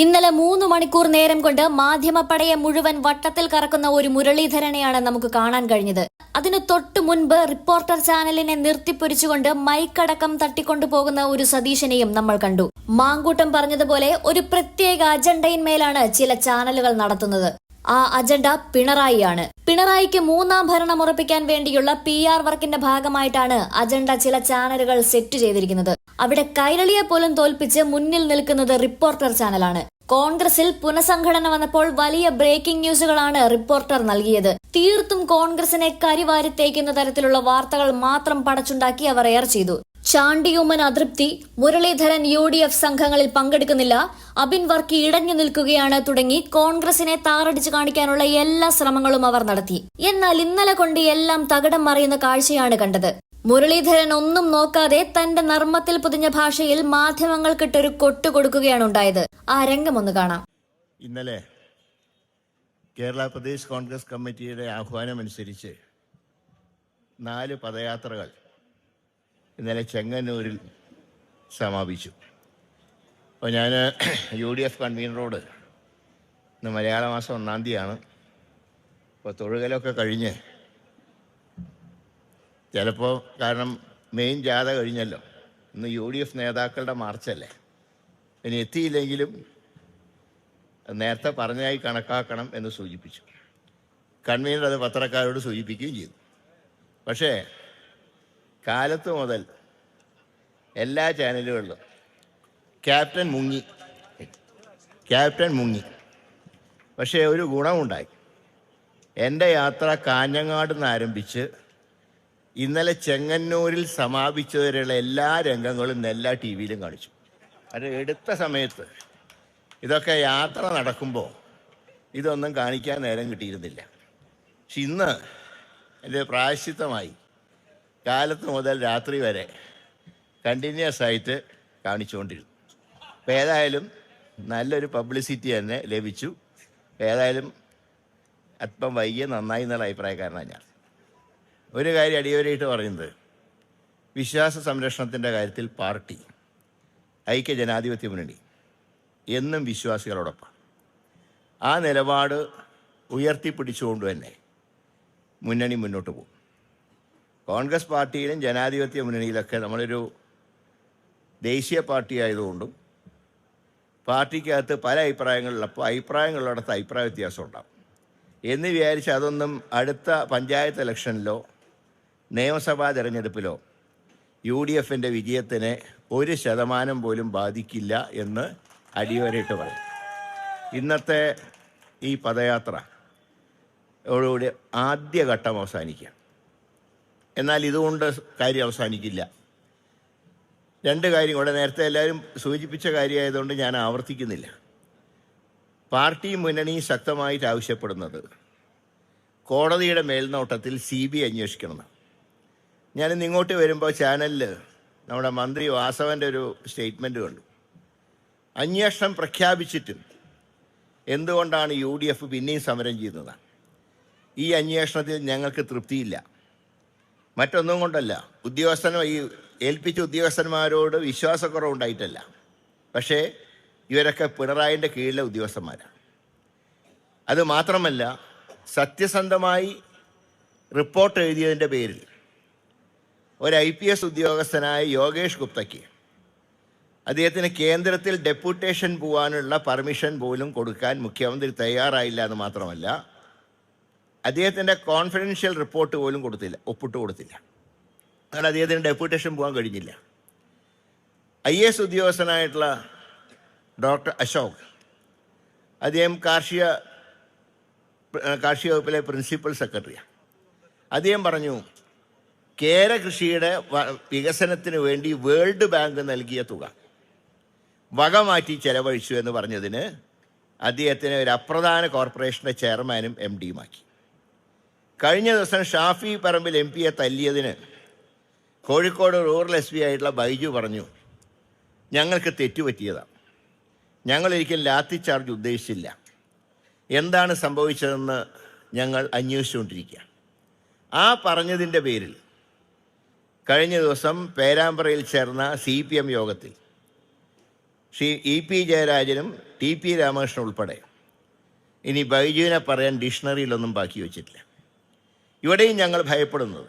ഇന്നലെ മൂന്ന് മണിക്കൂർ നേരം കൊണ്ട് മാധ്യമപ്പടയെ മുഴുവൻ വട്ടത്തിൽ കറക്കുന്ന ഒരു മുരളീധരനെയാണ് നമുക്ക് കാണാൻ കഴിഞ്ഞത്. അതിനു തൊട്ടു മുൻപ് റിപ്പോർട്ടർ ചാനലിനെ നിർത്തിപ്പൊരിച്ചുകൊണ്ട് മൈക്കടക്കം തട്ടിക്കൊണ്ടുപോകുന്ന ഒരു സതീശനെയും നമ്മൾ കണ്ടു. മാങ്കൂട്ടം പറഞ്ഞതുപോലെ ഒരു പ്രത്യേക അജണ്ടയിന്മേലാണ് ചില ചാനലുകൾ നടത്തുന്നത്. ആ അജണ്ട പിണറായിയാണ്. പിണറായിക്ക് മൂന്നാം ഭരണം ഉറപ്പിക്കാൻ വേണ്ടിയുള്ള പി ആർ വർക്കിന്റെ ഭാഗമായിട്ടാണ് അജണ്ട ചില ചാനലുകൾ സെറ്റ് ചെയ്തിരിക്കുന്നത്. അവിടെ കൈരളിയെ പോലും തോൽപ്പിച്ച് മുന്നിൽ നിൽക്കുന്നത് റിപ്പോർട്ടർ ചാനലാണ്. കോൺഗ്രസിൽ പുനഃസംഘടന വന്നപ്പോൾ വലിയ ബ്രേക്കിംഗ് ന്യൂസുകളാണ് റിപ്പോർട്ടർ നൽകിയത്. തീർത്തും കോൺഗ്രസിനെ കരിവാരി തേക്കുന്ന തരത്തിലുള്ള വാർത്തകൾ മാത്രം പടച്ചുണ്ടാക്കി അവർ എയർ ചെയ്തു. ചാണ്ടിയുമ്മൻ അതൃപ്തി മുരളീധരൻ യു ഡി എഫ് സംഘങ്ങളിൽ പങ്കെടുക്കുന്നില്ല. അബിൻ വർക്കി ഇടഞ്ഞു നിൽക്കുകയാണ് തുടങ്ങി. കോൺഗ്രസിനെ താറടിച്ചു കാണിക്കാനുള്ള എല്ലാ ശ്രമങ്ങളും അവർ നടത്തി. എന്നാൽ ഇന്നലെ കൊണ്ട് എല്ലാം തകിടം മറിയുന്ന കാഴ്ചയാണ് കണ്ടത്. മുരളീധരൻ ഒന്നും നോക്കാതെ തന്റെ നർമ്മത്തിൽ പൊതിഞ്ഞ ഭാഷയിൽ മാധ്യമങ്ങൾക്കിട്ടൊരു കൊട്ടു കൊടുക്കുകയാണ് ഉണ്ടായത്. ആ രംഗം ഒന്ന് കാണാം. ഇന്നലെ കേരള പ്രദേശ് കോൺഗ്രസ് കമ്മിറ്റിയുടെ ആഹ്വാനമനുസരിച്ച് നാല് പദയാത്രകൾ ഇന്നലെ ചെങ്ങന്നൂരിൽ സമാപിച്ചു. അപ്പോൾ ഞാൻ യു ഡി എഫ് കൺവീനറോട് ഇന്ന് മലയാള മാസം ഒന്നാം തീയതിയാണ്. അപ്പോൾ തൊഴുകലൊക്കെ കഴിഞ്ഞ് ചിലപ്പോൾ കാരണം മെയിൻ ജാഥ കഴിഞ്ഞല്ലോ. ഇന്ന് യു ഡി എഫ് നേതാക്കളുടെ മാർച്ചല്ലേ. ഇനി എത്തിയില്ലെങ്കിലും നേരത്തെ പറഞ്ഞായി കണക്കാക്കണം എന്ന് സൂചിപ്പിച്ചു. കൺവീനർ അത് പത്രക്കാരോട് സൂചിപ്പിക്കുകയും ചെയ്തു. പക്ഷേ കാലത്ത് മുതൽ എല്ലാ ചാനലുകളിലും ക്യാപ്റ്റൻ മുങ്ങി. ക്യാപ്റ്റൻ മുങ്ങി. പക്ഷേ ഒരു ഗുണമുണ്ടായി. എന്റെ യാത്ര കാഞ്ഞങ്ങാട് നിന്ന് ആരംഭിച്ച് ഇന്നലെ ചെങ്ങന്നൂരിൽ സമാപിച്ചവരെയുള്ള എല്ലാ രംഗങ്ങളും എല്ലാ ടി വിയിലും കാണിച്ചു. അത് എടുത്ത സമയത്ത് ഇതൊക്കെ യാത്ര നടക്കുമ്പോൾ ഇതൊന്നും കാണിക്കാൻ നേരം കിട്ടിയിരുന്നില്ല. പക്ഷെ ഇന്ന് എന്റെ പ്രായശ്ചിത്തമായി കാലത്ത് മുതൽ രാത്രി വരെ കണ്ടിന്യൂസ് ആയിട്ട് കാണിച്ചുകൊണ്ടിരുന്നു. അപ്പോൾ ഏതായാലും നല്ലൊരു പബ്ലിസിറ്റി തന്നെ ലഭിച്ചു. ഏതായാലും അല്പം വൈകിയ നന്നായി എന്നുള്ള അഭിപ്രായക്കാരനാണ് ഞാൻ. ഒരു കാര്യം അടിയവരായിട്ട് പറയുന്നത്. വിശ്വാസ സംരക്ഷണത്തിന്റെ കാര്യത്തിൽ പാർട്ടി ഐക്യ ജനാധിപത്യ മുന്നണി എന്നും വിശ്വാസികളോടൊപ്പം ആ നിലപാട് ഉയർത്തിപ്പിടിച്ചുകൊണ്ട് തന്നെ മുന്നണി മുന്നോട്ട് പോകും. കോൺഗ്രസ് പാർട്ടിയിലും ജനാധിപത്യ മുന്നണിയിലൊക്കെ നമ്മളൊരു ദേശീയ പാർട്ടി ആയതുകൊണ്ടും പാർട്ടിക്കകത്ത് പല അഭിപ്രായങ്ങളിലപ്പോൾ അഭിപ്രായങ്ങളുള്ളിടത്ത് അഭിപ്രായ വ്യത്യാസം ഉണ്ടാവും. എന്ന് വിചാരിച്ച് അതൊന്നും അടുത്ത പഞ്ചായത്ത് ഇലക്ഷനിലോ നിയമസഭാ തെരഞ്ഞെടുപ്പിലോ യു ഡി എഫിന്റെ വിജയത്തിന് ഒരു ശതമാനം പോലും ബാധിക്കില്ല എന്ന് അടിയോരയിട്ട് പറയും. ഇന്നത്തെ ഈ പദയാത്ര യോടുകൂടി ആദ്യഘട്ടം അവസാനിക്കുക എന്നാൽ ഇതുകൊണ്ട് കാര്യം അവസാനിക്കില്ല. രണ്ട് കാര്യം കൂടെ നേരത്തെ എല്ലാവരും സൂചിപ്പിച്ച കാര്യമായതുകൊണ്ട് ഞാൻ ആവർത്തിക്കുന്നില്ല. പാർട്ടി മുന്നണി ശക്തമായിട്ട് ആവശ്യപ്പെടുന്നത് കോടതിയുടെ മേൽനോട്ടത്തിൽ സി ബി അന്വേഷിക്കണം ഞാനിന്ന് ഇങ്ങോട്ട് വരുമ്പോൾ ചാനലിൽ നമ്മുടെ മന്ത്രി വാസവന്റെ ഒരു സ്റ്റേറ്റ്മെന്റ് കണ്ടു. അന്വേഷണം പ്രഖ്യാപിച്ചിട്ടും എന്തുകൊണ്ടാണ് യു ഡി എഫ് പിന്നെയും സമരം ചെയ്യുന്നത്? ഈ അന്വേഷണത്തിൽ ഞങ്ങൾക്ക് തൃപ്തിയില്ല. മറ്റൊന്നും കൊണ്ടല്ല. ഉദ്യോഗസ്ഥന് ഈ ഏൽപ്പിച്ച ഉദ്യോഗസ്ഥന്മാരോട് വിശ്വാസക്കുറവുണ്ടായിട്ടല്ല. പക്ഷേ ഇവരൊക്കെ പിണറായിന്റെ കീഴിലെ ഉദ്യോഗസ്ഥന്മാരാണ്. അത് മാത്രമല്ല സത്യസന്ധമായി റിപ്പോർട്ട് എഴുതിയതിന്റെ പേരിൽ ഒരു ഐ പി എസ് ഉദ്യോഗസ്ഥനായ യോഗേഷ് ഗുപ്തയ്ക്ക് അദ്ദേഹത്തിന് കേന്ദ്രത്തിൽ ഡെപ്യൂട്ടേഷൻ പോകാനുള്ള പെർമിഷൻ പോലും കൊടുക്കാൻ മുഖ്യമന്ത്രി തയ്യാറായില്ല എന്ന് മാത്രമല്ല അദ്ദേഹത്തിന്റെ കോൺഫിഡൻഷ്യൽ റിപ്പോർട്ട് പോലും കൊടുത്തില്ല ഒപ്പിട്ട് കൊടുത്തില്ല. അങ്ങനെ അദ്ദേഹത്തിന് ഡെപ്യൂട്ടേഷൻ പോകാൻ കഴിഞ്ഞില്ല. ഐ എസ് ഉദ്യോഗസ്ഥനായിട്ടുള്ള ഡോക്ടർ അശോക് അദ്ദേഹം കാർഷിക കാർഷിക വകുപ്പിലെ പ്രിൻസിപ്പൽ സെക്രട്ടറിയാണ് അദ്ദേഹം പറഞ്ഞു കേര കൃഷിയുടെ വികസനത്തിന് വേണ്ടി വേൾഡ് ബാങ്ക് നൽകിയ തുക വക മാറ്റി ചെലവഴിച്ചു എന്ന് പറഞ്ഞതിന് അദ്ദേഹത്തിനെ ഒരു അപ്രധാന കോർപ്പറേഷന്റെ ചെയർമാനും എം ഡിയുമാക്കി കഴിഞ്ഞ ദിവസം ഷാഫി പറമ്പിൽ എം പിയെ തല്ലിയതിന് കോഴിക്കോട് റൂറൽ എസ് പി ആയിട്ടുള്ള ബൈജു പറഞ്ഞു ഞങ്ങൾക്ക് തെറ്റുപറ്റിയതാണ് ഞങ്ങളൊരിക്കലും ലാത്തി ചാർജ് ഉദ്ദേശിച്ചില്ല. എന്താണ് സംഭവിച്ചതെന്ന് ഞങ്ങൾ അന്വേഷിച്ചുകൊണ്ടിരിക്കുക. ആ പറഞ്ഞതിന്റെ പേരിൽ കഴിഞ്ഞ ദിവസം പേരാമ്പ്രയിൽ ചേർന്ന സി പി എം യോഗത്തിൽ ശ്രീ ഇ പി ജയരാജനും ടി പി രാമകൃഷ്ണൻ ഉൾപ്പെടെ ഇനി ബൈജുവിനെ പറയാൻ ഡിക്ഷണറിയിലൊന്നും ബാക്കി വെച്ചിട്ടില്ല. ഇവിടെയും ഞങ്ങൾ ഭയപ്പെടുന്നത്.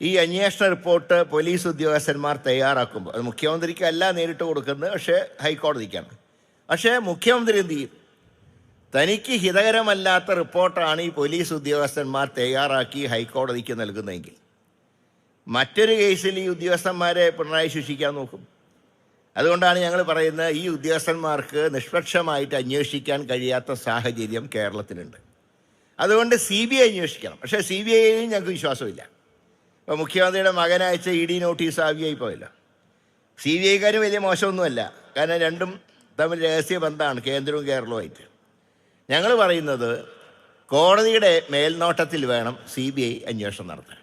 ഈ അന്വേഷണ റിപ്പോർട്ട് പോലീസ് ഉദ്യോഗസ്ഥന്മാർ തയ്യാറാക്കുമ്പോൾ അത് മുഖ്യമന്ത്രിക്ക് അല്ല നേരിട്ട് കൊടുക്കുന്നത് പക്ഷേ ഹൈക്കോടതിക്കാണ്. പക്ഷേ മുഖ്യമന്ത്രി എന്ത് ചെയ്യും? തനിക്ക് ഹിതകരമല്ലാത്ത റിപ്പോർട്ടാണ് ഈ പോലീസ് ഉദ്യോഗസ്ഥന്മാർ തയ്യാറാക്കി ഹൈക്കോടതിക്ക് നൽകുന്നതെങ്കിൽ. മറ്റൊരു കേസിൽ ഈ ഉദ്യോഗസ്ഥന്മാരെ പിണറായി ശിക്ഷിക്കാൻ നോക്കും. അതുകൊണ്ടാണ് ഞങ്ങൾ പറയുന്നത് ഈ ഉദ്യോഗസ്ഥന്മാർക്ക് നിഷ്പക്ഷമായിട്ട് അന്വേഷിക്കാൻ കഴിയാത്ത സാഹചര്യം കേരളത്തിലുണ്ട്. അതുകൊണ്ട് സി ബി ഐ അന്വേഷിക്കണം. പക്ഷേ സി ബി ഐയിലും ഞങ്ങൾക്ക് വിശ്വാസമില്ല. ഇപ്പോൾ മുഖ്യമന്ത്രിയുടെ മകനയച്ച ഇ ഡി നോട്ടീസ് ആവിയായി പോയല്ലോ സി ബി ഐക്കാരും വലിയ മോശമൊന്നുമല്ല. കാരണം രണ്ടും തമ്മിൽ രഹസ്യ ബന്ധമാണ് കേന്ദ്രവും കേരളവുമായിട്ട്. ഞങ്ങൾ പറയുന്നത് കോടതിയുടെ മേൽനോട്ടത്തിൽ വേണം സി ബി ഐ അന്വേഷണം നടത്താൻ.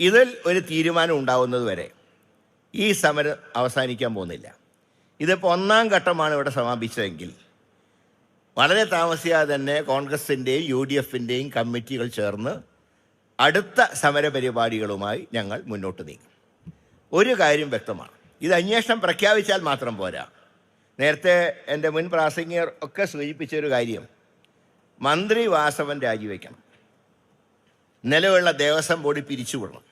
ഇതിൽ ഒരു തീരുമാനം ഉണ്ടാവുന്നത് വരെ ഈ സമരം അവസാനിക്കാൻ പോകുന്നില്ല. ഇതിപ്പോൾ ഒന്നാം ഘട്ടമാണ് ഇവിടെ സമാപിച്ചതെങ്കിൽ വളരെ താമസിയാതെ തന്നെ കോൺഗ്രസിന്റെയും യു ഡി എഫിന്റെയും കമ്മിറ്റികൾ ചേർന്ന് അടുത്ത സമരപരിപാടികളുമായി ഞങ്ങൾ മുന്നോട്ട് നീങ്ങും. ഒരു കാര്യം വ്യക്തമാണ്. ഇത് അന്വേഷണം പ്രഖ്യാപിച്ചാൽ മാത്രം പോരാ. നേരത്തെ എന്റെ മുൻ പ്രാസംഗികർ ഒക്കെ സൂചിപ്പിച്ച ഒരു കാര്യം. മന്ത്രി വാസവൻ രാജിവെക്കണം. നിലവിലുള്ള ദേവസ്വം ബോർഡ് പിരിച്ചുവിടണം.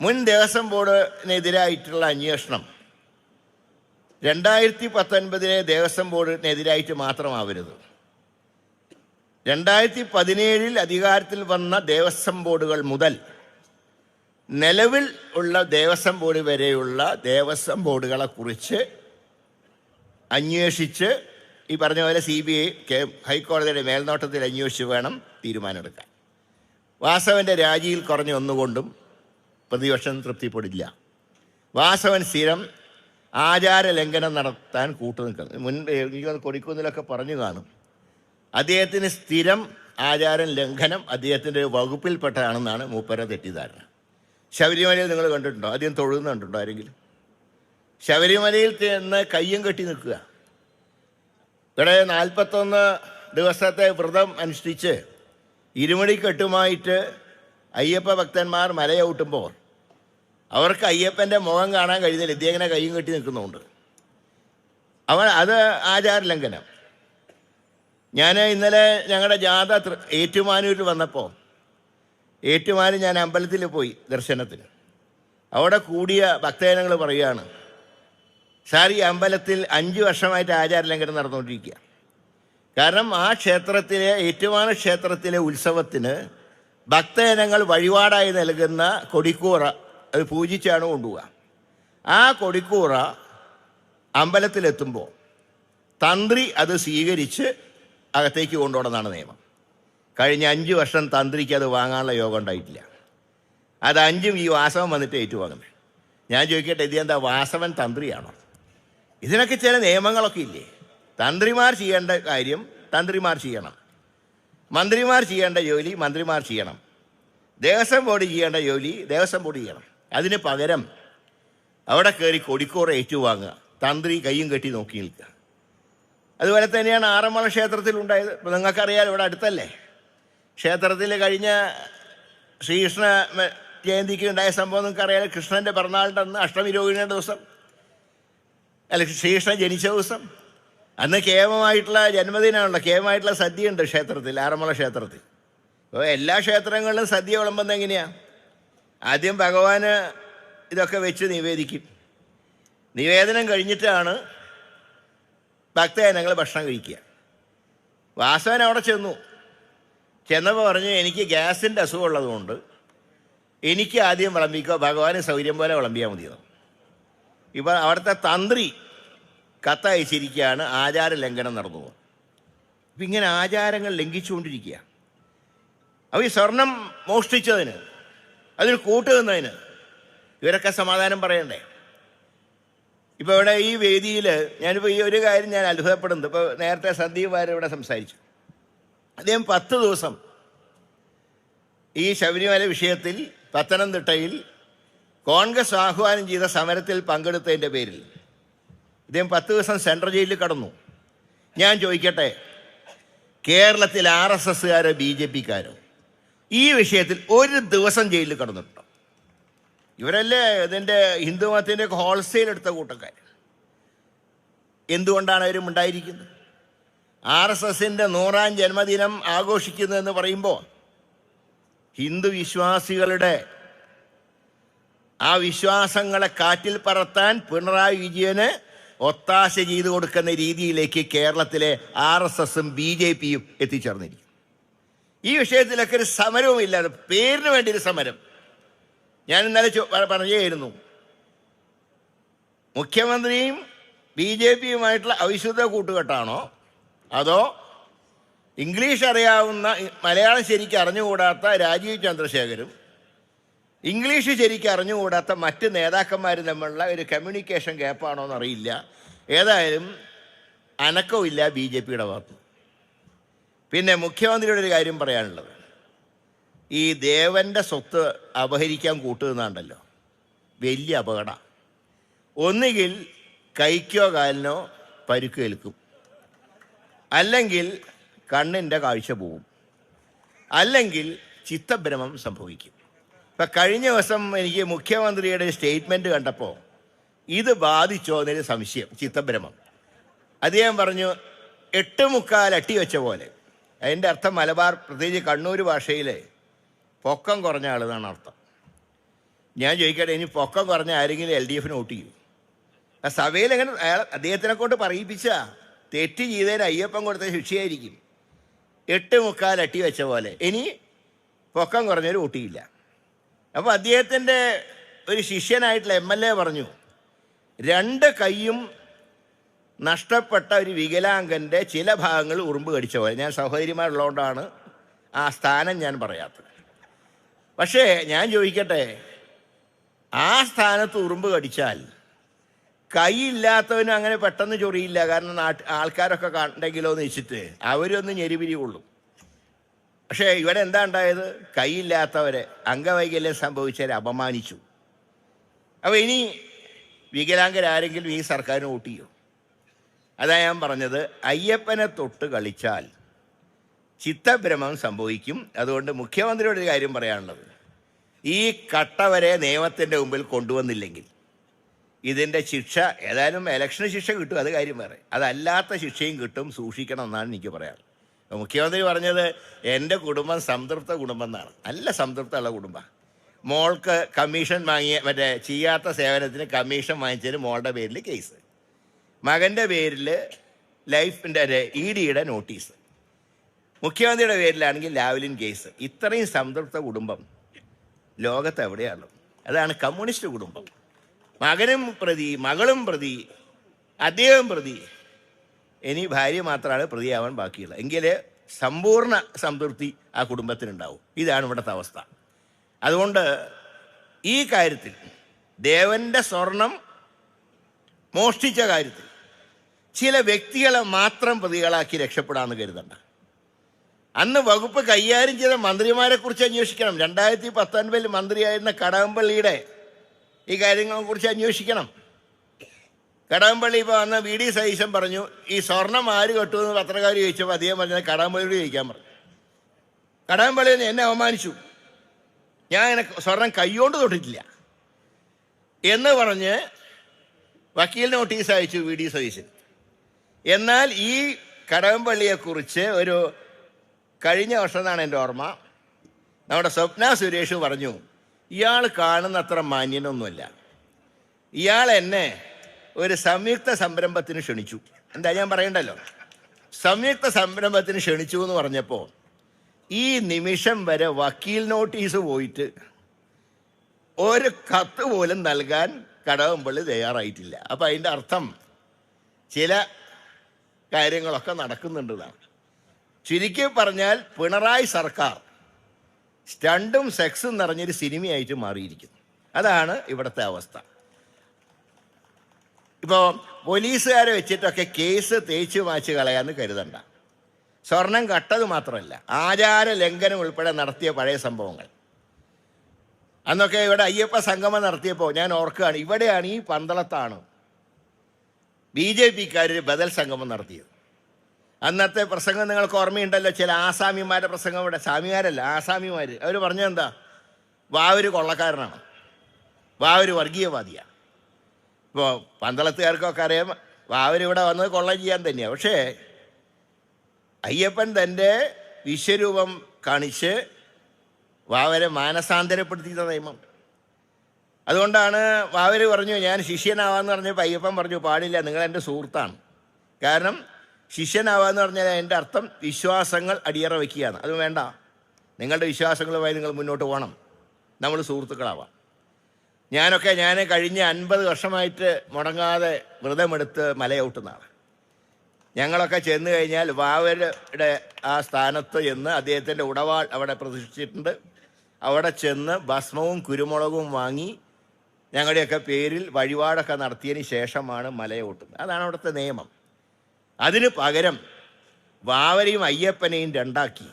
മുൻ ദേവസ്വം ബോർഡിനെതിരായിട്ടുള്ള അന്വേഷണം രണ്ടായിരത്തി പത്തൊൻപതിലെ ദേവസ്വം ബോർഡിനെതിരായിട്ട് മാത്രമാവരുത്. രണ്ടായിരത്തി പതിനേഴിൽ അധികാരത്തിൽ വന്ന ദേവസ്വം ബോർഡുകൾ മുതൽ നിലവിൽ ഉള്ള ദേവസ്വം ബോർഡ് വരെയുള്ള ദേവസ്വം ബോർഡുകളെ കുറിച്ച് അന്വേഷിച്ച് ഈ പറഞ്ഞ പോലെ സി ബി ഐ ഹൈക്കോടതിയുടെ മേൽനോട്ടത്തിൽ അന്വേഷിച്ച് വേണം തീരുമാനമെടുക്കാൻ. വാസവന്റെ രാജിയിൽ കുറഞ്ഞ ഒന്നുകൊണ്ടും പ്രതിപക്ഷം തൃപ്തിപ്പെടില്ല. വാസവൻ സ്ഥിരം ആചാര ലംഘനം നടത്താൻ കൂട്ടുനിൽക്കുന്നത് മുൻ എനിക്ക് കൊടിക്കുന്നിലൊക്കെ പറഞ്ഞു കാണും. അദ്ദേഹത്തിന് സ്ഥിരം ആചാരം ലംഘനം അദ്ദേഹത്തിന്റെ വകുപ്പിൽപ്പെട്ടതാണെന്നാണ് മൂപ്പര തെറ്റിദ്ധാരണ. ശബരിമലയിൽ നിങ്ങൾ കണ്ടിട്ടുണ്ടോ? ആദ്യം കണ്ടിട്ടോ ആരെങ്കിലും? ശബരിമലയിൽ ചെന്ന് കയ്യും കെട്ടി നിൽക്കുക. ഇവിടെ നാൽപ്പത്തൊന്ന് ദിവസത്തെ വ്രതം അനുഷ്ഠിച്ച് ഇരുമണിക്കെട്ടുമായിട്ട് അയ്യപ്പ ഭക്തന്മാർ മലയൗട്ടുമ്പോൾ അവർക്ക് അയ്യപ്പന്റെ മുഖം കാണാൻ കഴിയുന്നില്ല ഇദ്ദേഹങ്ങനെ കൈയും കെട്ടി നിൽക്കുന്നുണ്ട്. അവൻ അത് ആചാര ലംഘനം. ഞാൻ ഇന്നലെ ഞങ്ങളുടെ ജാഥ ഏറ്റുമാനൂരിൽ വന്നപ്പോൾ ഏറ്റുമാനു ഞാൻ അമ്പലത്തിൽ പോയി ദർശനത്തിന്. അവിടെ കൂടിയ ഭക്തജനങ്ങൾ പറയുകയാണ് സാർ ഈ അമ്പലത്തിൽ അഞ്ച് വർഷമായിട്ട് ആചാര ലംഘനം നടന്നുകൊണ്ടിരിക്കുക കാരണം ആ ക്ഷേത്രത്തിലെ ഏറ്റുമാന ക്ഷേത്രത്തിലെ ഉത്സവത്തിന് ഭക്തജനങ്ങൾ വഴിപാടായി നൽകുന്ന കൊടിക്കൂറ അത് പൂജിച്ചാണ് കൊണ്ടുപോവുക. ആ കൊടിക്കൂറ അമ്പലത്തിലെത്തുമ്പോൾ തന്ത്രി അത് സ്വീകരിച്ച് അകത്തേക്ക് കൊണ്ടുപോകണമെന്നാണ് നിയമം. കഴിഞ്ഞ അഞ്ച് വർഷം തന്ത്രിക്ക് അത് വാങ്ങാനുള്ള യോഗം ഉണ്ടായിട്ടില്ല. അത് അഞ്ചും ഈ വാസവൻ വന്നിട്ട് ഏറ്റുവാങ്ങുന്നത് ഞാൻ ചോദിക്കട്ടെ ഇത് എന്താ വാസവൻ തന്ത്രിയാണോ? ഇതിനൊക്കെ ചില നിയമങ്ങളൊക്കെ ഇല്ലേ? തന്ത്രിമാർ ചെയ്യേണ്ട കാര്യം തന്ത്രിമാർ ചെയ്യണം. മന്ത്രിമാർ ചെയ്യേണ്ട ജോലി മന്ത്രിമാർ ചെയ്യണം. ദേവസ്വം ബോർഡ് ചെയ്യേണ്ട ജോലി ദേവസ്വം ബോർഡ് ചെയ്യണം. അതിന് പകരം അവിടെ കയറി കൊടിക്കോറ ഏറ്റുവാങ്ങുക. തന്ത്രി കയ്യും കെട്ടി നോക്കി നിൽക്കുക. അതുപോലെ തന്നെയാണ് ആറന്മുള ക്ഷേത്രത്തിൽ ഉണ്ടായത്. ഇപ്പം നിങ്ങൾക്കറിയാം ഇവിടെ അടുത്തല്ലേ? ക്ഷേത്രത്തിൽ കഴിഞ്ഞ ശ്രീകൃഷ്ണ ജയന്തിക്ക് ഉണ്ടായ സംഭവം നിങ്ങൾക്കറിയാം കൃഷ്ണന്റെ പിറന്നാളിന്റെ അന്ന് അഷ്ടമി രോഹിണിയുടെ ദിവസം. അല്ല ശ്രീകൃഷ്ണൻ ജനിച്ച ദിവസം. അന്ന് കേമമായിട്ടുള്ള ജന്മദിനമാണല്ലോ. കേമമായിട്ടുള്ള സദ്യയുണ്ട് ക്ഷേത്രത്തിൽ ആറന്മുള ക്ഷേത്രത്തിൽ. അപ്പോൾ എല്ലാ ക്ഷേത്രങ്ങളിലും സദ്യ വിളമ്പുന്നത് എങ്ങനെയാണ് ആദ്യം ഭഗവാന് ഇതൊക്കെ വെച്ച് നിവേദിക്കും. നിവേദനം കഴിഞ്ഞിട്ടാണ് ഭക്തജനങ്ങൾ ഭക്ഷണം കഴിക്കുക. വാസവൻ അവിടെ ചെന്നു. ചെന്നപ്പോൾ പറഞ്ഞു എനിക്ക് ഗ്യാസിന്റെ അസുഖമുള്ളതുകൊണ്ട് എനിക്ക് ആദ്യം വിളമ്പിക്കോ ഭഗവാന് സൗകര്യം പോലെ വിളമ്പിയാൽ മതിയോ? ഇപ്പോൾ അവിടുത്തെ തന്ത്രി കത്തയച്ചിരിക്കുകയാണ് ആചാര ലംഘനം നടന്നു അപ്പം ഇങ്ങനെ ആചാരങ്ങൾ ലംഘിച്ചുകൊണ്ടിരിക്കുക അപ്പോൾ ഈ സ്വർണം മോഷ്ടിച്ചതിന് അതിന് കൂട്ടുനിന്നതിന് ഇവരൊക്കെ സമാധാനം പറയണ്ടേ? ഇപ്പോൾ ഇവിടെ ഈ വേദിയിൽ ഞാനിപ്പോൾ ഈ ഒരു കാര്യം ഞാൻ അത്ഭുതപ്പെടുന്നത്. ഇപ്പോൾ നേരത്തെ സന്ദീപ് വാര്യർ ഇവിടെ സംസാരിച്ചു. അദ്ദേഹം പത്ത് ദിവസം ഈ ശബരിമല വിഷയത്തിൽ പത്തനംതിട്ടയിൽ കോൺഗ്രസ് ആഹ്വാനം ചെയ്ത സമരത്തിൽ പങ്കെടുത്തതിന്റെ പേരിൽ ഇദ്ദേഹം പത്ത് ദിവസം സെൻട്രൽ ജയിലിൽ കടന്നു. ഞാൻ ചോദിക്കട്ടെ കേരളത്തിൽ ആർ എസ് എസ്സുകാരോ ബി ജെ പിക്കാരോ? ഈ വിഷയത്തിൽ ഒരു ദിവസം ജയിലിൽ കടന്നിട്ടുണ്ടോ? ഇവരല്ലേ ഇതിന്റെ ഹിന്ദു മതത്തിന്റെ ഹോൾസെയിൽ എടുത്ത കൂട്ടക്കാർ എന്തുകൊണ്ടാണ് അവരും ഉണ്ടായിരിക്കുന്നത്? ആർ എസ് എസിന്റെ നൂറാം ജന്മദിനം ആഘോഷിക്കുന്നു എന്ന് പറയുമ്പോൾ ഹിന്ദു വിശ്വാസികളുടെ ആ വിശ്വാസങ്ങളെ കാറ്റിൽ പറത്താൻ പിണറായി വിജയന് ഒത്താശ ചെയ്തു കൊടുക്കുന്ന രീതിയിലേക്ക് കേരളത്തിലെ ആർ എസ് എസും ബി ജെ പിയും എത്തിച്ചേർന്നിരിക്കും ഈ വിഷയത്തിലൊക്കെ ഒരു സമരവും ഇല്ലാതെ പേരിന് വേണ്ടി ഒരു സമരം. ഞാൻ ഇന്നലെ പറയുകയായിരുന്നു മുഖ്യമന്ത്രിയും ബി ജെ പിയുമായിട്ടുള്ള അവിശുദ്ധ കൂട്ടുകെട്ടാണോ? അതോ ഇംഗ്ലീഷ് അറിയാവുന്ന മലയാളം ശരിക്കും അറിഞ്ഞുകൂടാത്ത രാജീവ് ചന്ദ്രശേഖരും ഇംഗ്ലീഷ് ശരിക്കും അറിഞ്ഞുകൂടാത്ത മറ്റ് നേതാക്കന്മാരും തമ്മിലുള്ള ഒരു കമ്മ്യൂണിക്കേഷൻ ഗ്യാപ്പാണോ എന്നറിയില്ല ഏതായാലും അനക്കമില്ല ബി ജെ പിയുടെ ഭാഗത്ത്. പിന്നെ മുഖ്യമന്ത്രിയുടെ ഒരു കാര്യം പറയാനുള്ളത്. ഈ ദേവന്റെ സ്വത്ത് അപഹരിക്കാൻ കൂട്ടുന്നതാണ്ടല്ലോ വലിയ അപകടം. ഒന്നുകിൽ കൈക്കോ കാലിനോ പരുക്കേൽക്കും അല്ലെങ്കിൽ കണ്ണിന്റെ കാഴ്ച പോവും. അല്ലെങ്കിൽ ചിത്തഭ്രമം സംഭവിക്കും. ഇപ്പം കഴിഞ്ഞ ദിവസം എനിക്ക് മുഖ്യമന്ത്രിയുടെ സ്റ്റേറ്റ്മെന്റ് കണ്ടപ്പോൾ ഇത് ബാധിച്ചോ എന്നൊരു സംശയം ചിത്തഭ്രമം. അദ്ദേഹം പറഞ്ഞു എട്ട് മുക്കാൽ അട്ടി വെച്ച പോലെ. അതിന്റെ അർത്ഥം മലബാർ പ്രത്യേകിച്ച് കണ്ണൂർ ഭാഷയിൽ പൊക്കം കുറഞ്ഞ ആളെന്നാണ് അർത്ഥം. ഞാൻ ചോദിക്കട്ടെ ഇനി പൊക്കം കുറഞ്ഞ ആരെങ്കിലും എൽ ഡി എഫിന് വോട്ട് ചെയ്യും? ആ സഭയിൽ എങ്ങനെ അയാൾ അദ്ദേഹത്തിനെ കൊണ്ട് പറയിപ്പിച്ച തെറ്റ് ചെയ്തതിന് അയ്യപ്പൻ കൊടുത്ത ശിക്ഷയായിരിക്കും. എട്ട് മുക്കാൽ അട്ടി വെച്ച പോലെ. ഇനി പൊക്കം കുറഞ്ഞൊരു വോട്ടിയില്ല അപ്പോൾ അദ്ദേഹത്തിന്റെ ഒരു ശിഷ്യനായിട്ടുള്ള എം എൽ എ പറഞ്ഞു രണ്ട് കൈയും നഷ്ടപ്പെട്ട ഒരു വികലാംഗന്റെ ചില ഭാഗങ്ങൾ ഉറുമ്പ് കടിച്ച പോലെ. ഞാൻ സഹോദരിമാരുള്ളതുകൊണ്ടാണ് ആ സ്ഥാനം ഞാൻ പറയാത്തത്. പക്ഷേ ഞാൻ ചോദിക്കട്ടെ ആ സ്ഥാനത്ത് ഉറുമ്പ് കടിച്ചാൽ കൈയില്ലാത്തവനും അങ്ങനെ പെട്ടെന്ന് ചൊറിയില്ല. കാരണം നാട്ട് ആൾക്കാരൊക്കെ കണ്ടെങ്കിലോ എന്ന് വെച്ചിട്ട് അവരൊന്ന് ഞെരിപിരി കൊള്ളും പക്ഷേ ഇവിടെ എന്താ ഉണ്ടായത്? കൈയില്ലാത്തവരെ അംഗവൈകല്യം സംഭവിച്ചവരെ അപമാനിച്ചു. അപ്പോൾ ഇനി വികലാംഗരാരെങ്കിലും ഈ സർക്കാരിന് വോട്ട് ചെയ്യും? അതാ ഞാൻ പറഞ്ഞത് അയ്യപ്പനെ തൊട്ട് കളിച്ചാൽ ചിത്തഭ്രമം സംഭവിക്കും. അതുകൊണ്ട് മുഖ്യമന്ത്രിയോട് ഒരു കാര്യം പറയാനുള്ളത്. ഈ കട്ടവരെ നിയമത്തിന്റെ മുമ്പിൽ കൊണ്ടുവന്നില്ലെങ്കിൽ ഇതിന്റെ ശിക്ഷ ഏതായാലും ഇലക്ഷന് ശിക്ഷ കിട്ടും അത് കാര്യം വേറെ. അതല്ലാത്ത ശിക്ഷയും കിട്ടും സൂക്ഷിക്കണം എന്നാണ് എനിക്ക് പറയാറ് മുഖ്യമന്ത്രി പറഞ്ഞത് എന്റെ കുടുംബം സംതൃപ്ത കുടുംബം എന്നാണ് നല്ല സംതൃപ്തമുള്ള കുടുംബം. മോൾക്ക് കമ്മീഷൻ വാങ്ങിയ മറ്റേ ചെയ്യാത്ത സേവനത്തിന് കമ്മീഷൻ വാങ്ങിച്ചതിന് മോളുടെ പേരിൽ കേസ് മകന്റെ പേരിൽ ലൈഫിന്റെ ഇ ഡിയുടെ നോട്ടീസ്. മുഖ്യമന്ത്രിയുടെ പേരിലാണെങ്കിൽ ലാവലിൻ കേസ് ഇത്രയും സംതൃപ്ത കുടുംബം ലോകത്ത് എവിടെയാണ് അതാണ് കമ്മ്യൂണിസ്റ്റ് കുടുംബം. മകനും പ്രതി മകളും പ്രതി അദ്ദേഹം പ്രതി. ഇനി ഭാര്യ മാത്രമാണ് പ്രതിയാവാൻ ബാക്കിയുള്ളത്. എങ്കിലേ സമ്പൂർണ സംതൃപ്തി ആ കുടുംബത്തിനുണ്ടാവും. ഇതാണ് ഇവിടുത്തെ അവസ്ഥ. അതുകൊണ്ട് ഈ കാര്യത്തിൽ ദേവന്റെ സ്വർണം മോഷ്ടിച്ച കാര്യത്തിൽ ചില വ്യക്തികളെ മാത്രം പ്രതികളാക്കി രക്ഷപ്പെടാമെന്ന് കരുതണ്ട. അന്ന് വകുപ്പ് കൈകാര്യം ചെയ്ത മന്ത്രിമാരെ കുറിച്ച് അന്വേഷിക്കണം. രണ്ടായിരത്തി പത്തൊൻപതിൽ മന്ത്രിയായിരുന്ന കടകംപള്ളിയുടെ ഈ കാര്യങ്ങളെക്കുറിച്ച് അന്വേഷിക്കണം. കടകംപള്ളി ഇപ്പോൾ അന്ന് വി ഡി സതീശൻ പറഞ്ഞു ഈ സ്വർണം ആര് കെട്ടുമെന്ന് പത്രക്കാർ ചോദിച്ചപ്പോൾ അദ്ദേഹം പറഞ്ഞത് കടകംപള്ളിയോട് ചോദിക്കാൻ പറഞ്ഞു. കടകംപള്ളി എന്നെ അവമാനിച്ചു ഞാൻ എനക്ക് സ്വർണം കൈകൊണ്ട് തൊട്ടിട്ടില്ല. എന്ന് പറഞ്ഞ് വക്കീൽ നോട്ടീസ് അയച്ചു വി ഡി സതീശൻ. എന്നാൽ ഈ കടകംപള്ളിയെക്കുറിച്ച് ഒരു കഴിഞ്ഞ വർഷം എന്നാണ് എന്റെ ഓർമ്മ. നമ്മുടെ സ്വപ്ന സുരേഷ് പറഞ്ഞു ഇയാൾ കാണുന്നത്ര മാന്യനൊന്നുമല്ല. ഇയാൾ എന്നെ ഒരു സംയുക്ത സംരംഭത്തിന് ക്ഷണിച്ചു. എന്താ ഞാൻ പറയണ്ടല്ലോ? സംയുക്ത സംരംഭത്തിന് ക്ഷണിച്ചു എന്ന് പറഞ്ഞപ്പോൾ ഈ നിമിഷം വരെ വക്കീൽ നോട്ടീസ് പോയിട്ട് ഒരു കത്ത് പോലും നൽകാൻ കടകംപള്ളി തയ്യാറായിട്ടില്ല. അപ്പം അതിന്റെ അർത്ഥം ചില കാര്യങ്ങളൊക്കെ നടക്കുന്നുണ്ടെന്നാണ്. ചുരുക്കി പറഞ്ഞാൽ പിണറായി സർക്കാർ സ്റ്റണ്ടും സെക്സും നിറഞ്ഞൊരു സിനിമയായിട്ട് മാറിയിരിക്കുന്നു. അതാണ് ഇവിടുത്തെ അവസ്ഥ. ഇപ്പോൾ പോലീസുകാരെ വെച്ചിട്ടൊക്കെ കേസ് തേച്ച് മാച്ച് കളയാന്ന് കരുതണ്ട. സ്വർണം കട്ടത് മാത്രമല്ല ആചാര ലംഘനം ഉൾപ്പെടെ നടത്തിയ പഴയ സംഭവങ്ങൾ. അന്നൊക്കെ ഇവിടെ അയ്യപ്പ സംഗമം നടത്തിയപ്പോൾ ഞാൻ ഓർക്കുകയാണ് ഇവിടെയാണ് ഈ പന്തളത്താണ് ബി ജെ പിക്കാർ ബദൽ സംഗമം നടത്തിയത്. അന്നത്തെ പ്രസംഗം നിങ്ങൾക്ക് ഓർമ്മയുണ്ടല്ലോ ചില ആസാമിമാരുടെ പ്രസംഗം ഇവിടെ. സ്വാമിമാരല്ല ആസാമിമാർ അവർ പറഞ്ഞതെന്താ വാവര് കൊള്ളക്കാരനാണ്. വാവര് വർഗീയവാദിയാണ് ഇപ്പോൾ പന്തളത്തുകാർക്കൊക്കെ അറിയാം വാവരിവിടെ വന്നത് കൊള്ള ചെയ്യാൻ തന്നെയാണ് പക്ഷേ അയ്യപ്പൻ തന്റെ വിശ്വരൂപം കാണിച്ച് വാവരെ മാനസാന്തരപ്പെടുത്തിയിരുന്ന നിയമം. അതുകൊണ്ടാണ് അവർ പറഞ്ഞു ഞാൻ ശിഷ്യനാവാന്ന് പറഞ്ഞപ്പോൾ അയ്യപ്പൻ പറഞ്ഞു പാടില്ല നിങ്ങൾ എന്റെ സുഹൃത്താണ്. കാരണം ശിഷ്യനാവാന്ന് പറഞ്ഞാൽ എന്റെ അർത്ഥം വിശ്വാസങ്ങൾ അടിയറ വയ്ക്കുകയാണ്. അത് വേണ്ട. നിങ്ങളുടെ വിശ്വാസങ്ങളുമായി നിങ്ങൾ മുന്നോട്ട് പോകണം. നമ്മൾ സുഹൃത്തുക്കളാവാം. ഞാനൊക്കെ ഞാൻ കഴിഞ്ഞ അൻപത് വർഷമായിട്ട് മുടങ്ങാതെ വ്രതമെടുത്ത് മലയൂട്ടുന്നതാണ്. ഞങ്ങളൊക്കെ ചെന്ന് കഴിഞ്ഞാൽ വാവരുടെ ആ സ്ഥാനത്ത് ചെന്ന് അദ്ദേഹത്തിന്റെ ഉടവാൾ അവിടെ പ്രതിഷ്ഠിച്ചിട്ടുണ്ട്. അവിടെ ചെന്ന് ഭസ്മവും കുരുമുളകും വാങ്ങി ഞങ്ങളുടെയൊക്കെ പേരിൽ വഴിപാടൊക്കെ നടത്തിയതിന് ശേഷമാണ് മലയോട്ടുന്നത് അതാണ് അവിടുത്തെ നിയമം. അതിന് പകരം വാവരെയും അയ്യപ്പനെയും രണ്ടാക്കി.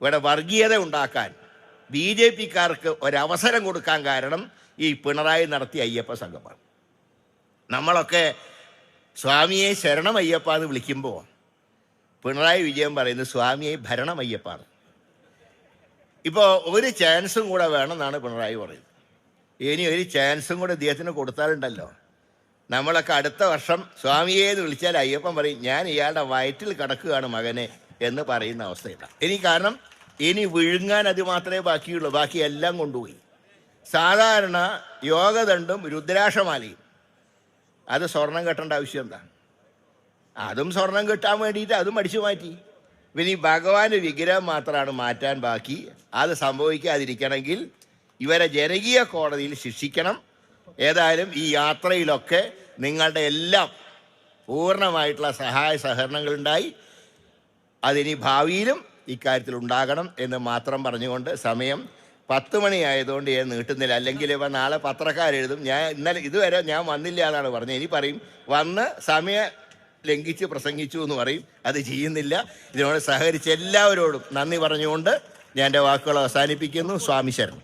ഇവിടെ വർഗീയത ഉണ്ടാക്കാൻ ബി ജെ പിക്കാർക്ക് ഒരവസരം കൊടുക്കാൻ കാരണം ഈ പിണറായി നടത്തിയ അയ്യപ്പ സംഘമാണ് നമ്മളൊക്കെ സ്വാമിയെ ശരണം അയ്യപ്പ എന്ന് വിളിക്കുമ്പോൾ പിണറായി വിജയൻ പറയുന്നത് സ്വാമിയെ ഭരണം അയ്യപ്പാണ് ഇപ്പോൾ ഒരു ചാൻസും കൂടെ വേണമെന്നാണ് പിണറായി പറയുന്നത്. ഇനി ഒരു ചാൻസും കൂടെ ഇദ്ദേഹത്തിന് കൊടുത്താലുണ്ടല്ലോ. നമ്മളൊക്കെ അടുത്ത വർഷം സ്വാമിയെ എന്ന് വിളിച്ചാൽ അയ്യപ്പൻ പറയും ഞാൻ ഇയാളുടെ വയറ്റിൽ കിടക്കുകയാണ് മകനെ എന്ന് പറയുന്ന അവസ്ഥയില്ല ഇനി കാരണം ഇനി വിഴുങ്ങാൻ അത് മാത്രമേ ബാക്കിയുള്ളൂ. ബാക്കി എല്ലാം കൊണ്ടുപോയി. സാധാരണ യോഗദണ്ഡും രുദ്രാക്ഷമാലയും. അത് സ്വർണം കെട്ടേണ്ട ആവശ്യം എന്താ? അതും സ്വർണം കിട്ടാൻ വേണ്ടിയിട്ട് അതും അടിച്ചു മാറ്റി. പിന്നെ ഈ ഭഗവാന്റെ വിഗ്രഹം മാത്രമാണ് മാറ്റാൻ ബാക്കി. അത് സംഭവിക്കാതിരിക്കണമെങ്കിൽ ഇവരെ ജനകീയ കോടതിയിൽ ശിക്ഷിക്കണം. ഏതായാലും ഈ യാത്രയിലൊക്കെ നിങ്ങളുടെ എല്ലാം പൂർണമായിട്ടുള്ള സഹായ സഹകരണങ്ങളുണ്ടായി. അതിനി ഭാവിയിലും ഇക്കാര്യത്തിൽ ഉണ്ടാകണം എന്ന് മാത്രം പറഞ്ഞുകൊണ്ട് സമയം പത്ത് മണിയായതുകൊണ്ട് ഞാൻ നീട്ടുന്നില്ല. അല്ലെങ്കിൽ ഇപ്പം നാളെ പത്രക്കാരെഴുതും. ഞാൻ ഇന്നലെ ഇതുവരെ ഞാൻ വന്നില്ല എന്നാണ് പറഞ്ഞത്. ഇനി പറയും വന്ന് സമയ ലംഘിച്ച് പ്രസംഗിച്ചു എന്ന് പറയും. അത് ചെയ്യുന്നില്ല. ഇതിനോട് സഹകരിച്ച എല്ലാവരോടും നന്ദി പറഞ്ഞുകൊണ്ട് ഞാൻ എന്റെ വാക്കുകൾ അവസാനിപ്പിക്കുന്നു. സ്വാമി ശരണം.